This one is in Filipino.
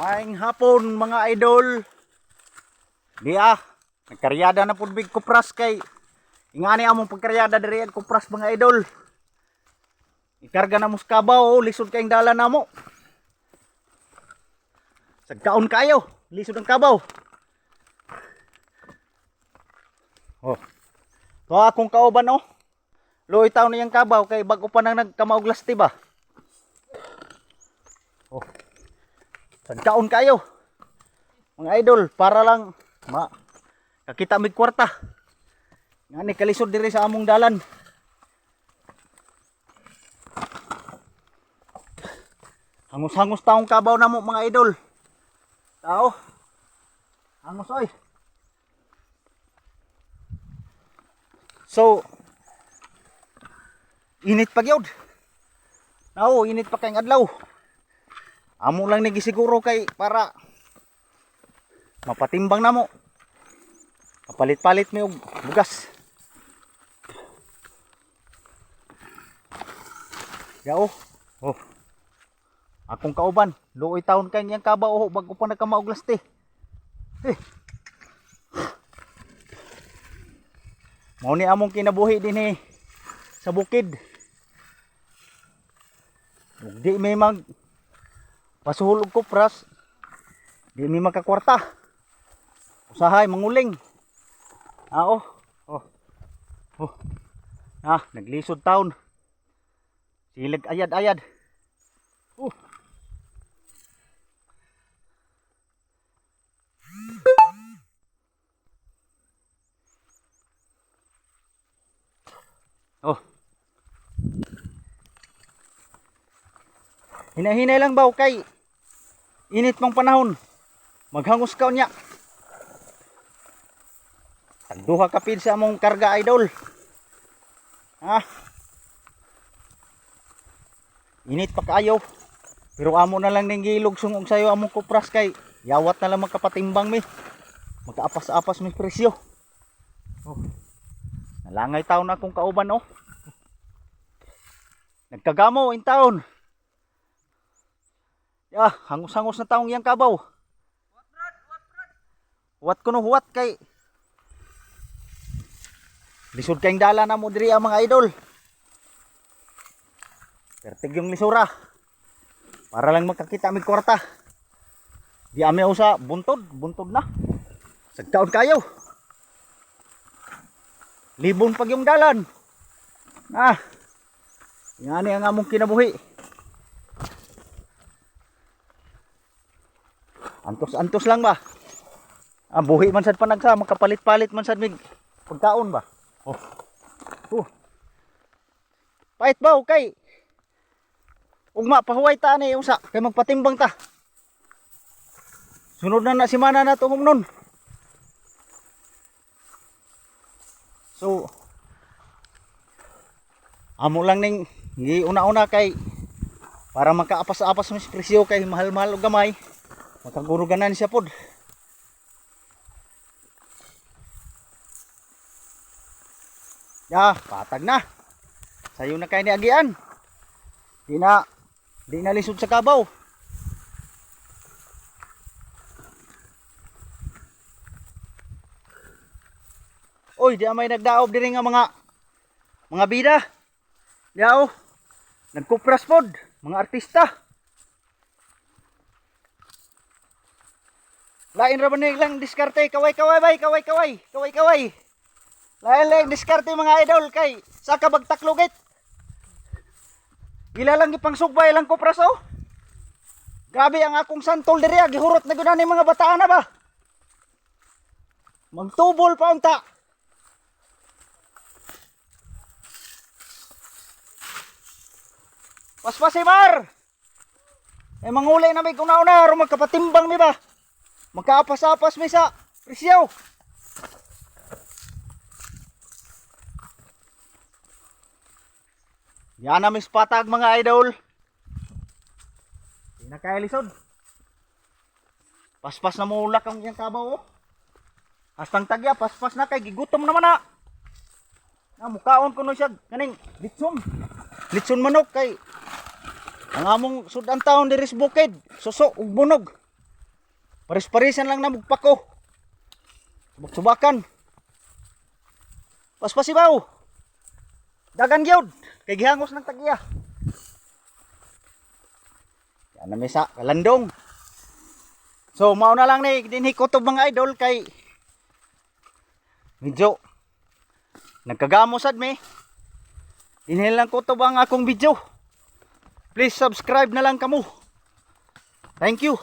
Maing hapon mga idol. Di ah, nagkaryada na pud big kupras kay ingani among pagkaryada diri ang kupras mga idol. Ikarga na mo sa kabaw, oh, lisod kayong dala na mo. Sagkaon kayo, lisod ang kabaw. Oh. To akong kauban oh. Loy taon niyang kabaw kay bago pa nang nagkamauglas ba? Oh. Sagkaon kayo. Mga idol, para lang ma kakita mig kwarta. Ngani kalisod diri sa among dalan. Hangos-hangos taong kabaw na mo mga idol. Tao. Hangos oy. So, init pa gyud. Nao, init pa kay adlaw. Amo lang nagisiguro kay para mapatimbang na mo. Kapalit-palit mi og bugas. Yao. Oh. Akong kauban, luoy taon kay niyang kabaw oh, bago pa nagkamauglas ti. Eh. Mao ni among kinabuhi din eh, sa bukid. Ug Di may mag pasuhol og kupras. Di may makakwarta. Usahay manguling. Ah, oh. Oh. Oh. Ah, naglisod taon. Silig ayad-ayad. Oh. Oh. Hinahinay lang ba kay init pang panahon. Maghangos ka niya. Tagduha ka pid sa among karga idol. Ha? Init pa kayo. Pero amo na lang ning gilog sungog sayo among kupras kay yawat na lang magkapatimbang mi. Magkaapas-apas mi presyo. Oh. Nalangay taon na akong kauban oh. Nagkagamo in taon. Ya, hangus-hangus na taong yang kabaw. What kuno what kay Lisod kayong dala na mo diri ang mga idol. Pertig yung lisura. Para lang magkakita mig kwarta. Di ame usa buntod, buntod na. Sagtaon kayo. Libon pag yung dalan. Ah. Ngani ang among kinabuhi. Antos-antos lang ba? Ah, buhi man sad panagsa, makapalit-palit man sad mig pagkaon ba? Oh. Oh. Pait ba okay? Ugma pahuway ta ni usa kay magpatimbang ta. Sunod na na si mana na tuhom nun. So amo lang ning gi una-una kay para makaapas-apas mas presyo kay mahal-mahal og gamay. Makaguruganan siya pod. Ya, patag na. Sayo na kay ni agian. Di na di na lisod sa kabaw. Oy, di may nagdaob diri nga mga mga bida. Yaw. Nagkupras pod, mga artista. Lain ra ba ni lang diskarte kaway kaway bay kaway kaway kaway kaway. Lain lang diskarte mga idol kay sa kabagtaklugit. Gila lang ipang sugbay lang kupras oh. Grabe ang akong santol diri ah. gihurot na gyud ni mga bataan na ba. Magtubol pa unta. Paspas si Mar. Eh mangulay na may kuna-una magkapatimbang mi ba. Magkaapas-apas mi sa presyo. Yan na patag mga idol. Di na kaya lisod. Paspas na mulak ang iyang kabaw oh. Hastang tagya, paspas na kay gigutom naman na. Na mukaon ko no siya kaning litson. Litson manok kay ang among sudan taon diri sa bukid, suso ug bunog. Paris-parisan lang na magpako. Subak-subakan. Paspasibaw. Dagan gyud kay gihangos ng tagiya. Yan na misa kalandong. So mao na lang ni dinhi kutob mga idol kay medyo nagkagamo sad mi. Dinhi lang kutob ang akong video. Please subscribe na lang kamo. Thank you.